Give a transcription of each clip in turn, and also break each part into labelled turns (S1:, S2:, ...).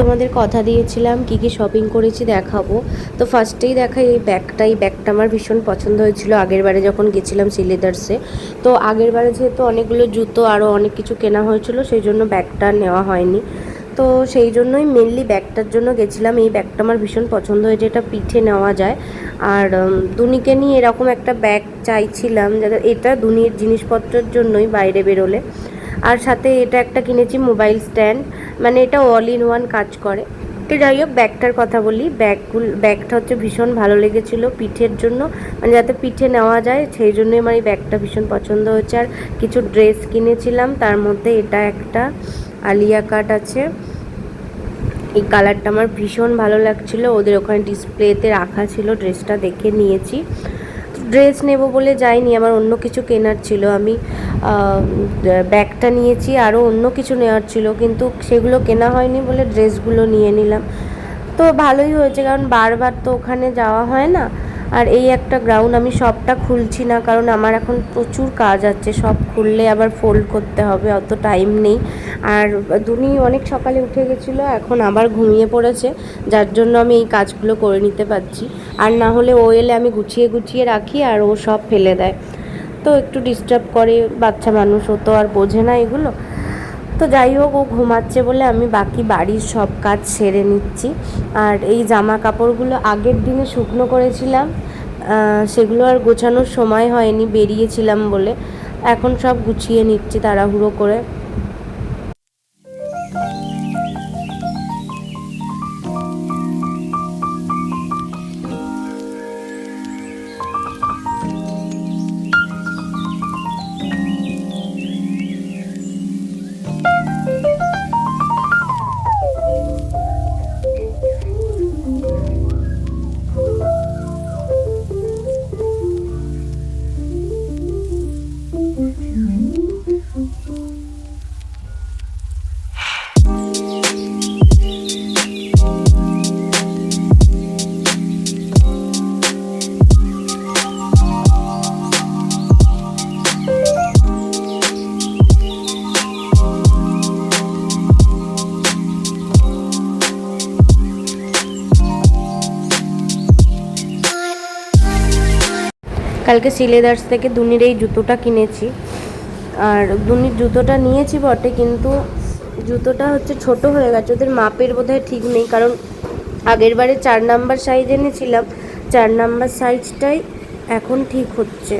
S1: তোমাদের কথা দিয়েছিলাম, কি কি শপিং করেছি দেখাবো। তো ফার্স্টেই দেখাই এই ব্যাগটা এই ব্যাগটা আমার ভীষণ পছন্দ হয়েছিল আগের বারে যখন গেছিলাম সিলেদার্সে। তো আগের বারে যেহেতু অনেকগুলো জুতো আরও অনেক কিছু কেনা হয়েছিল, সেই জন্য ব্যাগটা নেওয়া হয়নি। তো সেই জন্যই মেনলি ব্যাগটার জন্য গেছিলাম। এই ব্যাগটা আমার ভীষণ পছন্দ হয়েছে, এটা পিঠে নেওয়া যায়। আর দুনিকে নিয়ে এরকম একটা ব্যাগ চাইছিলাম যাতে এটা দুনির জিনিসপত্রের জন্যই বাইরে বেরোলে। আর সাথে এটা একটা কিনেছি মোবাইল স্ট্যান্ড। মানে এটা অল ইন ওয়ান কাজ করে। তো যাই হোক, ব্যাগটার কথা বলি, ব্যাগগুলো ব্যাগটা হচ্ছে ভীষণ ভালো লেগেছিলো পিঠের জন্য। মানে যাতে পিঠে নেওয়া যায়, সেই জন্যই আমার এই ব্যাগটা ভীষণ পছন্দ হয়েছে। আর কিছু ড্রেস কিনেছিলাম, তার মধ্যে এটা একটা আলিয়া কাট আছে। এই কালারটা আমার ভীষণ ভালো লাগছিল। ওদের ওখানে ডিসপ্লেতে রাখা ছিল, ড্রেসটা দেখে নিয়েছি। ড্রেস নেব বলে যাইনি, আমার অন্য কিছু কেনার ছিল। আমি ব্যাগটা নিয়েছি আরও অন্য কিছু নেওয়ার ছিল, কিন্তু সেগুলো কেনা হয়নি বলে ড্রেসগুলো নিয়ে নিলাম। তো ভালোই হয়েছে, কারণ বারবার তো ওখানে যাওয়া হয় না। আর এই একটা গ্রাউন্ড আমি সবটা খুলছি না, কারণ আমার এখন প্রচুর কাজ আছে। সব খুললে আবার ফোল্ড করতে হবে, অত টাইম নেই। আর দুনি অনেক সকালে উঠে গেছিল, এখন আবার ঘুমিয়ে পড়েছে, যার জন্য আমি এই কাজগুলো করে নিতে পারছি। আর না হলে ও এলে আমি গুছিয়ে গুছিয়ে রাখি আর ও সব ফেলে দেয়। তো একটু ডিস্টার্ব করে বাচ্চা মানুষ, ও তো আর বোঝে না এগুলো। তো যাই হোক, ও ঘুমাচ্ছে বলে আমি বাকি বাড়ির সব কাজ সেরে নিচ্ছি। আর এই জামা কাপড়গুলো আগের দিনে শুকনো করেছিলাম সেগুলো আর গোছানোর সময় হয়নি, বেরিয়েছিলাম বলে। এখন সব গুছিয়ে নিচ্ছি তাড়াহুড়ো করে। কালকে সিলেদার্স থেকে দুনির এই জুতোটা কিনেছি। আর দুনির জুতোটা নিয়েছি বটে, কিন্তু জুতোটা হচ্ছে ছোট হয়ে গেছে, ওদের মাপের বোধহয় ঠিক নেই, কারণ আগের বারে চার নাম্বার সাইজ এনেছিলাম, চার নাম্বার সাইজটাই এখন ঠিক হচ্ছে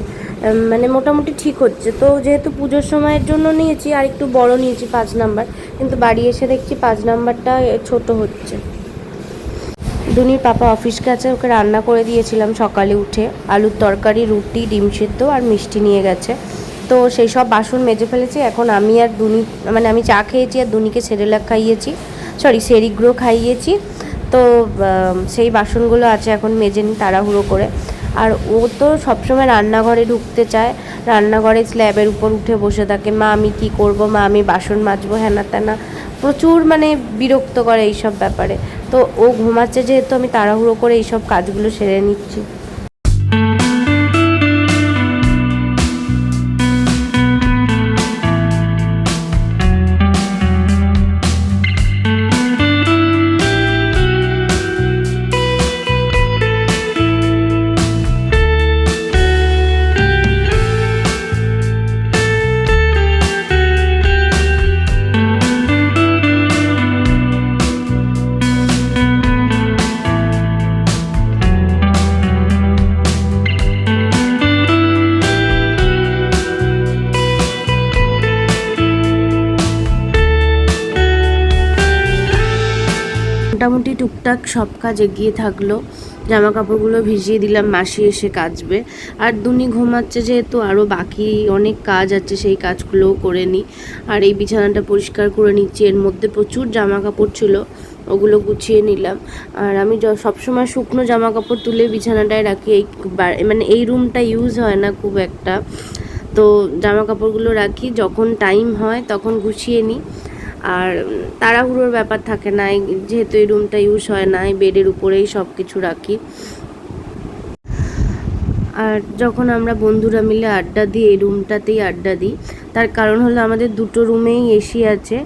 S1: মানে মোটামুটি ঠিক হচ্ছে। তো যেহেতু পুজোর সময়ের জন্য নিয়েছি, আর একটু বড় নিয়েছি পাঁচ নাম্বার, কিন্তু বাড়ি এসে দেখছি পাঁচ নাম্বারটা ছোট হচ্ছে। দুনির পাপা অফিস গেছে, ওকে রান্না করে দিয়েছিলাম সকালে উঠে। আলুর তরকারি, রুটি, ডিম সিদ্ধ আর মিষ্টি নিয়ে গেছে। তো সেই সব বাসন মেজে ফেলেছি, এখন আমি আর দুনি মানে আমি চা খেয়েছি আর দুনিকে সেরেলাক খাইয়েছি সরি সেরিগ্রো খাইয়েছি। তো সেই বাসনগুলো আছে এখন মেজে নিই তাড়াহুড়ো করে। আর ও তো সবসময় রান্নাঘরে ঢুকতে চায়, রান্নাঘরে স্ল্যাবের উপর উঠে বসে থাকে, মা, আমি কি করব? মা, আমি বাসন মাজবো হ্যানা ত্যানা প্রচুর মানে বিরক্ত করে এইসব ব্যাপারে। তো ও ঘুমাচ্ছে যেহেতু আমি তাড়াহুড়ো করে এইসব কাজগুলো সেরে নিচ্ছি। কাজ এগিয়ে থাকল জামা কাপড়গুলো ভিজিয়ে দিলাম, মাসি এসে কাচবে আর দুনি ঘুমাচ্ছে যেহেতু আরও বাকি অনেক কাজ আছে, সেই কাজগুলোও করে নিই আর এই বিছানাটা পরিষ্কার করে নিচ্ছি, এর মধ্যে প্রচুর জামা কাপড় ছিল, ওগুলো গুছিয়ে নিলাম। আর আমি সবসময় শুকনো জামা কাপড় তুলে বিছানাটায় রাখি, এই মানে এই রুমটা ইউজ হয় না খুব একটা। তো জামা কাপড়গুলো রাখি, যখন টাইম হয় তখন গুছিয়ে নিই। আর তাড়াহুড়োর ব্যাপার থাকে না যেহেতু এই রুমটা ইউজ হয় না বেডের উপরেই সব কিছু রাখি। আর যখন আমরা বন্ধুরা মিলে আড্ডা দিই, এই রুমটাতেই আড্ডা দিই, তার কারণ হলো আমাদের দুটো রুমেই এসি আছে।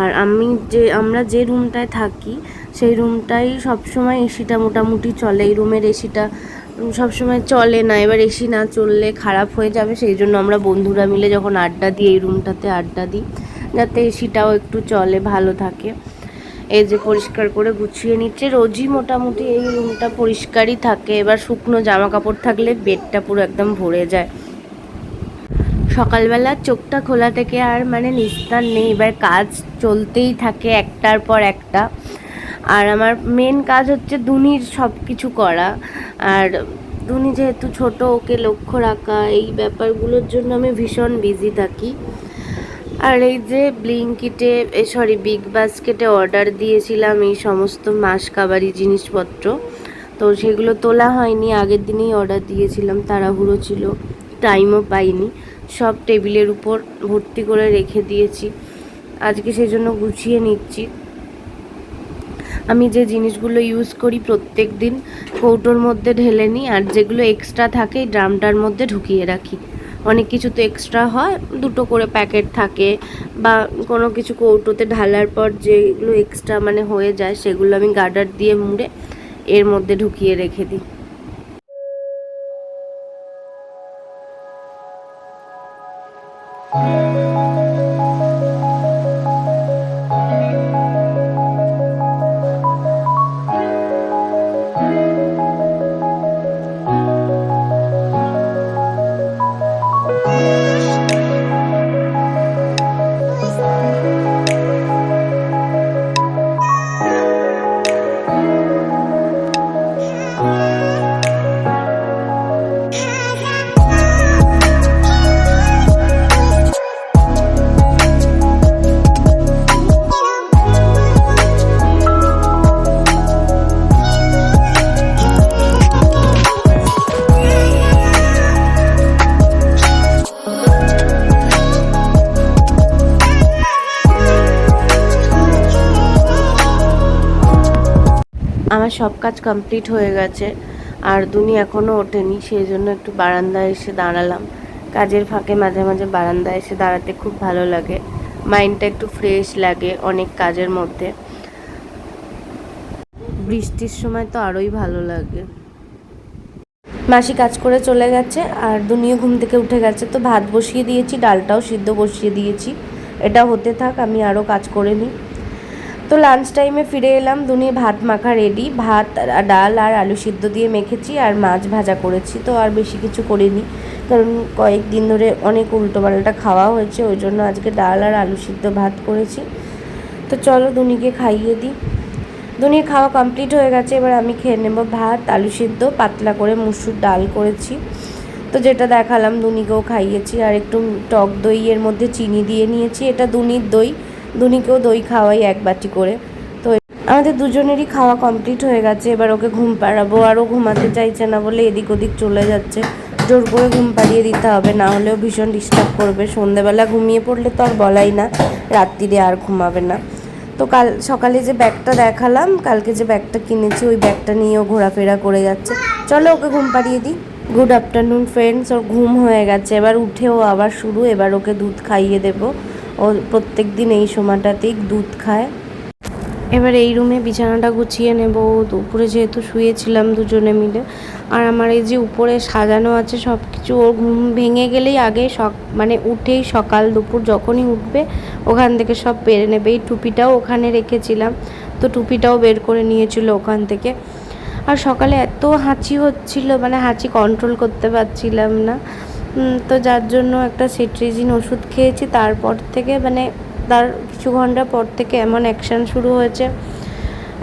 S1: আর আমি যে, আমরা যে রুমটায় থাকি, সেই রুমটাই সবসময় এসিটা মোটামুটি চলে। এই রুমের এসিটা সবসময় চলে না, এবার এসি না চললে খারাপ হয়ে যাবে, সেই জন্য আমরা বন্ধুরা মিলে যখন আড্ডা দিই, এই রুমটাতে আড্ডা দিই। যাতে এসিটাও একটু চলে, ভালো থাকে। এই যে পরিষ্কার করে গুছিয়ে নিচ্ছে। রোজই মোটামুটি এই রুমটা পরিষ্কারই থাকে। এবার শুকনো জামা কাপড় থাকলে বেডটা পুরো একদম ভরে যায়। সকালবেলা চোখটা খোলা থেকে আর মানে নিস্তার নেই। এবার কাজ চলতেই থাকে একটার পর একটা। আর আমার মেন কাজ হচ্ছে দুনির সব কিছু করা। আর দুনি যেহেতু ছোট, ওকে লক্ষ্য রাখা। এই ব্যাপারগুলোর জন্য আমি ভীষণ বিজি থাকি। আর এই যে ব্লিঙ্কিটে সরি বিগ বাস্কেটে অর্ডার দিয়েছিলাম এই সমস্ত মাস কাবারি জিনিসপত্র। তো সেগুলো তোলা হয়নি, আগের দিনেই অর্ডার দিয়েছিলাম, তাড়াহুড়ো ছিল টাইমও পাইনি। সব টেবিলের উপর ভর্তি করে রেখে দিয়েছি। আজকে সেই জন্য গুছিয়ে নিচ্ছি। আমি যে জিনিসগুলো ইউজ করি প্রত্যেক দিন কৌটোর মধ্যে ঢেলে নিই, আর যেগুলো এক্সট্রা থাকে ড্রামটার মধ্যে ঢুকিয়ে রাখি। অনেক কিছু তো এক্সট্রা হয়, দুটো করে প্যাকেট থাকে বা কোনো কিছু কৌটোতে ঢালার পর যেগুলো এক্সট্রা মানে হয়ে যায় সেগুলো আমি গার্ডার দিয়ে মুড়ে এর মধ্যে ঢুকিয়ে রেখে দিই। সব কাজ কমপ্লিট হয়ে গেছে। আর দুনি এখনও ওঠেনি, সেই জন্য একটু বারান্দায় এসে দাঁড়ালাম। কাজের ফাঁকে মাঝে মাঝে বারান্দায় এসে দাঁড়াতে খুব ভালো লাগে। মাইন্ডটা একটু ফ্রেশ লাগে অনেক কাজের মধ্যে। বৃষ্টির সময় তো আরোই ভালো লাগে। মাসি কাজ করে চলে গেছে, আর দুনিয়া ঘুম থেকে উঠে গেছে। তো ভাত বসিয়ে দিয়েছি, ডালটাও সিদ্ধ বসিয়ে দিয়েছি। এটা হতে থাক, আমি আরও কাজ করে নিই। তো লাঞ্চ টাইমে ফিরে এলাম, দুনি ভাত মাখা রেডি ভাত, ডাল আর আলু সিদ্ধ দিয়ে মেখেছি আর মাছ ভাজা করেছি, তো আর বেশি কিছু করিনি। কারণ কয়েকদিন ধরে অনেক উল্টো পাল্টা খাওয়া হয়েছে, ওই জন্য আজকে ডাল আর আলু সিদ্ধ ভাত করেছি। তো চলো দুনিকে খাইয়ে দিই। দুনির খাওয়া কমপ্লিট হয়ে গেছে, এবার আমি খেয়ে নেব ভাত, আলু সিদ্ধ, পাতলা করে মুসুর ডাল করেছি। তো যেটা দেখালাম, দুনিকেও খাইয়েছি আর একটু টক দই এর মধ্যে চিনি দিয়ে নিয়েছি, এটা দুনির দই। দুনিকেও দই খাওয়াই এক বাটি করে। তো আমাদের দুজনেরই খাওয়া কমপ্লিট হয়ে গেছে। এবার ওকে ঘুম পাড়াবো আরও ঘুমাতে চাইছে না বলে এদিক ওদিক চলে যাচ্ছে। জোর করে ঘুম পাড়িয়ে দিতে হবে, না হলেও ভীষণ ডিস্টার্ব করবে। সন্ধেবেলা ঘুমিয়ে পড়লে তো আর বলাই না, রাত্রিরে আর ঘুমাবে না। তো কাল সকালে যে ব্যাগটা দেখালাম, কালকে যে ব্যাগটা কিনেছি, ওই ব্যাগটা নিয়েও ঘোরাফেরা করে যাচ্ছে। চলো ওকে ঘুম পাড়িয়ে দিই। গুড আফটারনুন ফ্রেন্ডস ওর ঘুম হয়ে গেছে। এবার উঠেও আবার শুরু, এবার ওকে দুধ খাইয়ে দেবো। ও প্রত্যেক দিন এই সময়টাতেই দুধ খায়। এবার এই রুমে বিছানাটা গুছিয়ে নেব। দুপুরে যেহেতু শুয়েছিলাম দুজনে মিলে। আর আমার এই যে উপরে সাজানো আছে সব কিছু ওর ঘুম ভেঙে গেলেই আগে সক মানে উঠেই সকাল দুপুর যখনই উঠবে, ওখান থেকে সব পেরে নেবে। এই টুপিটাও ওখানে রেখেছিলাম, তো টুপিটাও বের করে নিয়েছিল ওখান থেকে। আর সকালে এত হাঁচি হচ্ছিল মানে হাঁচি কন্ট্রোল করতে পারছিলাম না। তো যার জন্য একটা সিট্রিজিন ওষুধ খেয়েছি। তারপর থেকে মানে তার কিছু ঘণ্টা পর থেকে এমন অ্যাকশান শুরু হয়েছে।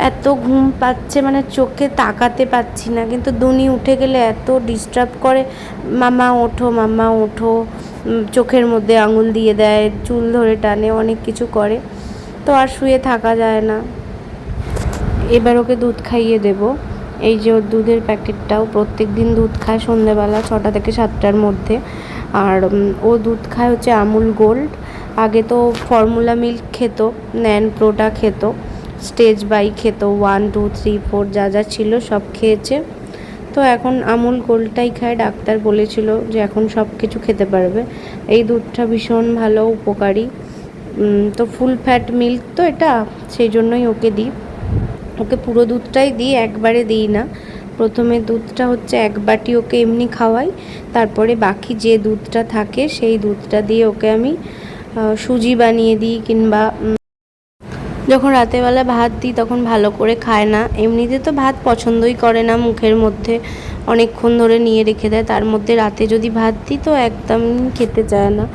S1: এত ঘুম পাচ্ছে মানে চোখে তাকাতে পাচ্ছি না। কিন্তু দুনি উঠে গেলে এত ডিস্টার্ব করে। মামা, ওঠো মামা, ওঠো। চোখের মধ্যে আঙুল দিয়ে দেয়, চুল ধরে টানে, অনেক কিছু করে। তো আর শুয়ে থাকা যায় না। এবার ওকে দুধ খাইয়ে দেবো। এই যে ওর দুধের প্যাকেটটাও প্রত্যেক দিন দুধ খায় সন্ধেবেলা ছটা থেকে সাতটার মধ্যে। আর ও দুধ খায় হচ্ছে আমুল গোল্ড। আগে তো ফর্মুলা মিল্ক খেত, ন্যান প্রোটা খেত, স্টেজ বাই খেত, ওয়ান, টু, থ্রি, ফোর যা যা ছিল সব খেয়েছে। তো এখন আমুল গোলটাই খায়। ডাক্তার বলেছিল যে এখন সব কিছু খেতে পারবে। এই দুধটা ভীষণ ভালো, উপকারী। তো ফুল ফ্যাট মিল্ক তো এটা, সেই জন্যই ওকে দিই। ওকে পুরো দুধটাই দিই, একবারে দিই না। প্রথমে দুধটা হচ্ছে এক বাটি ওকে এমনি খাওয়াই, তারপরে বাকি যে দুধটা থাকে সেই দুধটা দিয়ে ওকে আমি সুজি বানিয়ে দিই কিংবা যখন রাতেরবেলা ভাত দিই তখন ভালো করে খায় না। এমনিতে তো ভাত পছন্দই করে না মুখের মধ্যে, অনেকক্ষণ ধরে নিয়ে রেখে দেয়, তার মধ্যে রাতে যদি ভাত দিই তো একদম খেতে চায় না।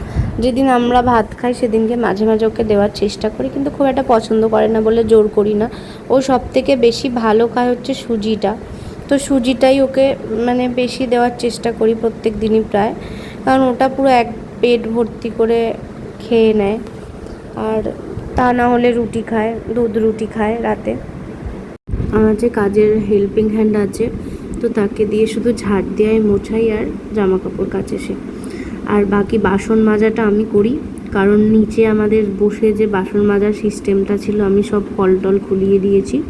S1: যেদিন আমরা ভাত খাই, সেদিনকে মাঝে মাঝে ওকে দেওয়ার চেষ্টা করি, কিন্তু খুব একটা পছন্দ করে না বলে জোর করি না। ও সব থেকে বেশি ভালো খায় হচ্ছে সুজিটা। তো সুজিটাই ওকে মানে বেশি দেওয়ার চেষ্টা করি প্রত্যেক দিনই প্রায়। কারণ ওটা পুরো এক পেট ভর্তি করে খেয়ে নেয়। আর তা না হলে রুটি খায়, দুধ রুটি খায় রাতে। আমার যে কাজের হেল্পিং হ্যান্ড আছে, তো তাকে দিয়ে শুধু ঝাড় দেওয়াই মোছাই আর জামা কাপড় কাচে সে। আর বাকি বাসন মাজাটা আমি করি। কারণ নিচে আমাদের বসে যে বাসন মাজার সিস্টেমটা ছিল, আমি সব কল টল খুলিয়ে দিয়েছি।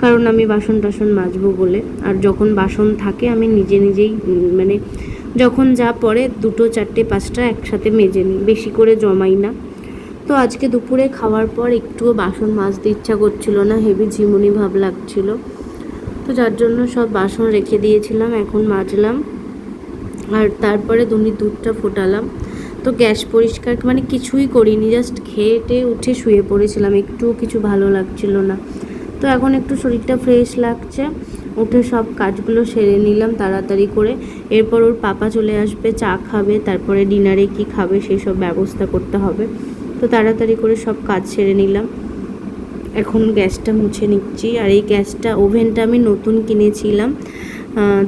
S1: কারণ আমি বাসন টাসন মাজবো বলে। আর যখন বাসন থাকে, আমি নিজে নিজেই মানে যখন যা পড়ে, দুটো, চারটে, পাঁচটা একসাথে মেজে নিই। বেশি করে জমাই না। তো আজকে দুপুরে খাওয়ার পর একটুও বাসন মাজতে ইচ্ছা করছিল না, হেভি ঝিমুনি ভাব লাগছিল। তো যার জন্য সব বাসন রেখে দিয়েছিলাম, এখন মাজলাম। আর তারপরে দুনি দুধটা ফোটালাম। তো গ্যাস পরিষ্কার মানে কিছুই করিনি জাস্ট খেয়ে টেয়ে উঠে শুয়ে পড়েছিলাম, একটুও কিছু ভালো লাগছিল না। তো এখন একটু শরীরটা ফ্রেশ লাগছে, উঠে সব কাজগুলো সেরে নিলাম তাড়াতাড়ি করে। এরপর ওর পাপা চলে আসবে, চা খাবে, তারপরে ডিনারে কি খাবে সেই সব ব্যবস্থা করতে হবে। তো তাড়াতাড়ি করে সব কাজ সেরে নিলাম। এখন গ্যাসটা মুছে নিচ্ছি, আর এই গ্যাসটা ওভেনটা আমি নতুন কিনেছিলাম।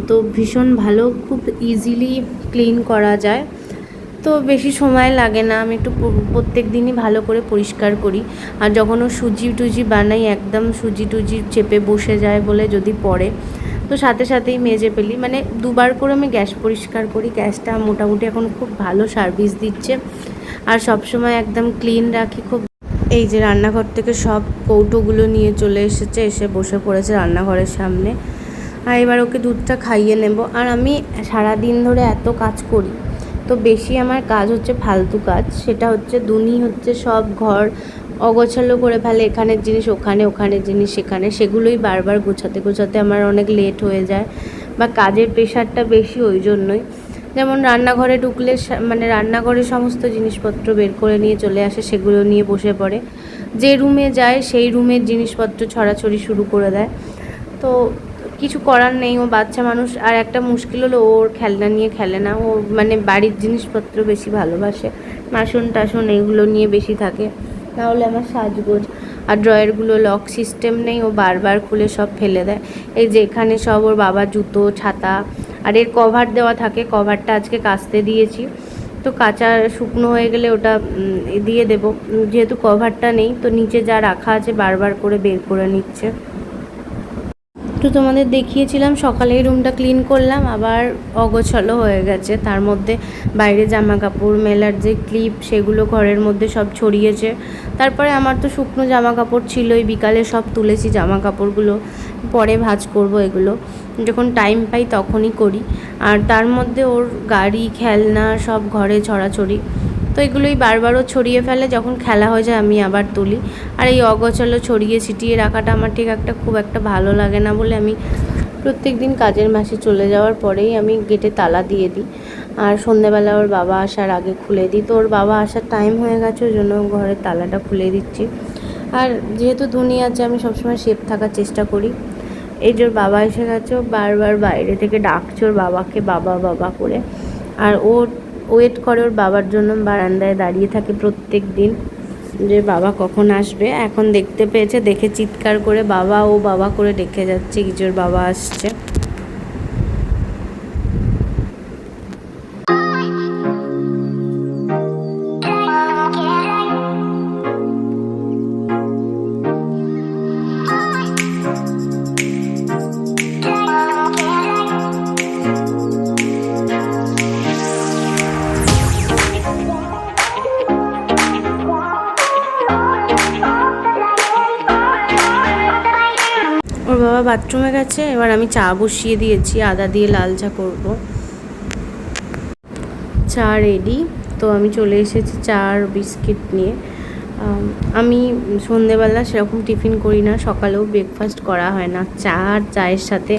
S1: তো ভীষণ ভালো, খুব ইজিলি ক্লিন করা যায়। তো বেশি সময় লাগে না, আমি একটু প্রত্যেক দিনই ভালো করে পরিষ্কার করি। আর যখন ও সুজি টুজি বানাই, একদম সুজি টুজি চেপে বসে যায় বলে যদি পড়ে, তো সাথে সাথেই মেজে ফেলি। মানে দুবার করে আমি গ্যাস পরিষ্কার করি, গ্যাসটা মোটামুটি এখন খুব ভালো সার্ভিস দিচ্ছে। আর সবসময় একদম ক্লিন রাখি খুব। এই যে রান্নাঘর থেকে সব কৌটোগুলো নিয়ে চলে এসেছে, এসে বসে পড়েছে রান্নাঘরের সামনে। আর এবার ওকে দুধটা খাইয়ে নেব। আর আমি সারা দিন ধরে এত কাজ করি, তো বেশি আমার কাজ হচ্ছে ফালতু কাজ। সেটা হচ্ছে দুনি হচ্ছে সব ঘর অগোছালো করে ফেলে, এখানের জিনিস ওখানে, ওখানের জিনিস সেখানে। সেগুলোই বারবার গোছাতে গোছাতে আমার অনেক লেট হয়ে যায় বা কাজের প্রেশারটা বেশি ওই জন্যই। যেমন রান্নাঘরে ঢুকলে মানে রান্নাঘরে সমস্ত জিনিসপত্র বের করে নিয়ে চলে আসে, সেগুলো নিয়ে বসে পড়ে। যে রুমে যায়, সেই রুমের জিনিসপত্র ছড়াছড়ি শুরু করে দেয়। তো কিছু করার নেই, ও বাচ্চা মানুষ, আর একটা মুশকিল হলো ওর খেলনা নিয়ে খেলে না। ও মানে বাড়ির জিনিসপত্র বেশি ভালোবাসে, বাসন টাসন এগুলো নিয়ে বেশি থাকে। তাহলে আমার সাজগোজ। আর ড্রয়ারগুলো লক সিস্টেম নেই, ও বারবার খুলে সব ফেলে দেয়। এই যে এখানে সব ওর বাবা জুতো, ছাতা, আর এর কভার দেওয়া থাকে। কভারটা আজকে কাচতে দিয়েছি। তো কাঁচা শুকনো হয়ে গেলে ওটা দিয়ে দেবো। যেহেতু কভারটা নেই, তো নিচে যা রাখা আছে বারবার করে বের করে নিচ্ছে। তো তোমাদের দেখিয়েছিলাম সকালে এই রুমটা ক্লিন করলাম, আবার অগোছালো হয়ে গেছে। তার মধ্যে বাইরে জামা কাপড় মেলার যে ক্লিপ সেগুলো ঘরের মধ্যে সব ছড়িয়েছে। তারপরে আমার তো শুকনো জামা কাপড় ছিলই, বিকালে সব তুলেছি জামা কাপড়গুলো পরে ভাঁজ করব এগুলো। যখন টাইম পাই তখনই করি। আর তার মধ্যে ওর গাড়ি, খেলনা সব ঘরে ছড়াছড়ি। তো এগুলোই বারবারও ছড়িয়ে ফেলে, যখন খেলা হয়ে যায় আমি আবার তুলি। আর এই অগোছালো ছড়িয়ে ছিটিয়ে রাখাটা আমার ঠিক একটা খুব একটা ভালো লাগে না বলে আমি প্রত্যেক দিন কাজের মাসে চলে যাওয়ার পরেই আমি গেটে তালা দিয়ে দিই। আর সন্ধেবেলা ওর বাবা আসার আগে খুলে দিই। তো ওর বাবা আসার টাইম হয়ে গেছে, ওই জন্য ঘরের তালাটা খুলে দিচ্ছি। আর যেহেতু দুনিয়া আছে, আমি সবসময় সেফ থাকার চেষ্টা করি। এই যে ওর বাবা এসে গেছে বারবার বাইরে থেকে ডাকছে ওর বাবাকে, বাবা বাবা করে। আর ও ওয়েট করে ওর বাবার জন্য বারান্দায় দাঁড়িয়ে থাকে প্রত্যেক দিন, যে বাবা কখন আসবে? এখন দেখতে পেয়েছে, দেখে চিৎকার করে বাবা ও বাবা করে ডেকে যাচ্ছে কিছুর বাবা আসছে। বাথরুমে গেছে, এবার আমি চা বসিয়ে দিয়েছি, আদা দিয়ে লাল চা করব। চা রেডি তো আমি চলে এসেছি চা আর বিস্কিট নিয়ে। আমি সন্ধেবেলা সেরকম টিফিন করি না, সকালেও ব্রেকফাস্ট করা হয় না। চা আর চায়ের সাথে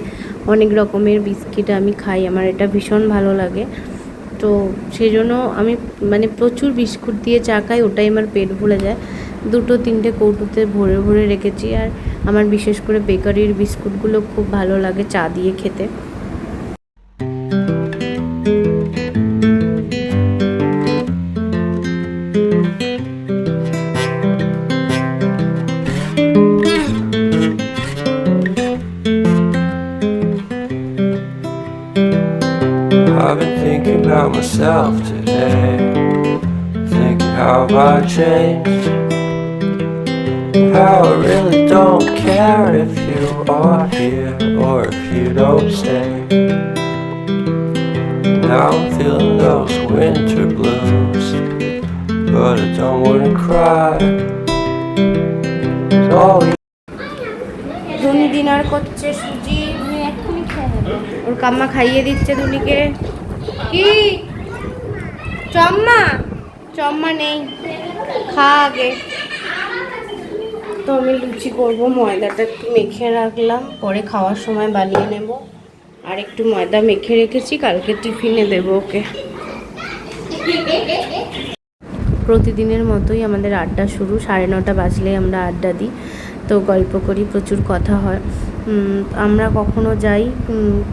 S1: অনেক রকমের বিস্কিট আমি খাই, আমার এটা ভীষণ ভালো লাগে। তো সেই জন্য আমি মানে প্রচুর বিস্কুট দিয়ে চা খাই, ওটাই আমার পেট ভরে যায়। দুটো তিনটে কৌটুতে ভরে ভরে রেখেছি আর আমার বিশেষ করে বেকারির বিস্কুটগুলো খুব ভালো লাগে চা দিয়ে খেতে।
S2: Myself today. Think how I changed. If you are here or if you don't stay. Now I'm feeling those winter blues, but I don't wanna cry. It's all
S1: Dhuni dinner করছে সুজি ওর কাম্মা খাইয়ে দিচ্ছে ধুনিকে কি চম্মা চম্মা নেই খা আগে তো আমি লুচি করব, ময়দাটা একটু মেখে রাখলাম। পরে খাওয়ার সময় বানিয়ে নেব। আর একটু ময়দা মেখে রেখেছি, কালকে টিফিনে দেবো ওকে। প্রতিদিনের মতোই আমাদের আড্ডা শুরু, সাড়ে নটা বাজলেই আমরা আড্ডা দিই। তো গল্প করি, প্রচুর কথা হয়। আমরা কখনো যাই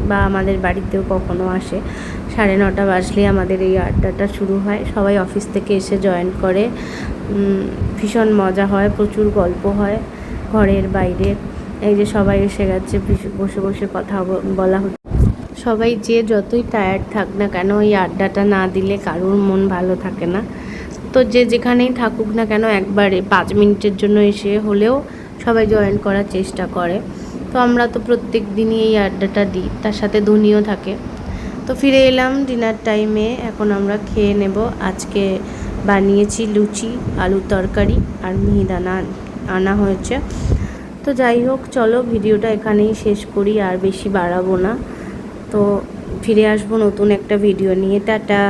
S1: বা আমাদের বাড়িতেও কখনো আসে। সাড়ে নটা বাজলেই আমাদের এই আড্ডাটা শুরু হয়। সবাই অফিস থেকে এসে জয়েন করে। ভীষণ মজা হয়, প্রচুর গল্প হয় ঘরের বাইরে। এই যে সবাই এসে গেছে, বসে বসে কথা বলা হচ্ছে। সবাই যে যতই টায়ার্ড থাক না কেন, এই আড্ডাটা না দিলে কারোর মন ভালো থাকে না। তো যে যেখানেই থাকুক না কেন, একবারে পাঁচ মিনিটের জন্য এসে হলেও সবাই জয়েন করার চেষ্টা করে। তো আমরা তো প্রত্যেক দিনই এই আড্ডাটা দিই, তার সাথে ধুনিও থাকে। তো ফিরে এলাম ডিনার টাইমে। এখন আমরা খেয়ে নেব আজকে বানিয়েছি লুচি, আলু তরকারি আর মিহিদানা আনা হয়েছে। তো যাই হোক, চলো ভিডিওটা এখানেই শেষ করি, আর বেশি বাড়াবো না। তো ফিরে আসব নতুন একটা ভিডিও নিয়ে। টাটা।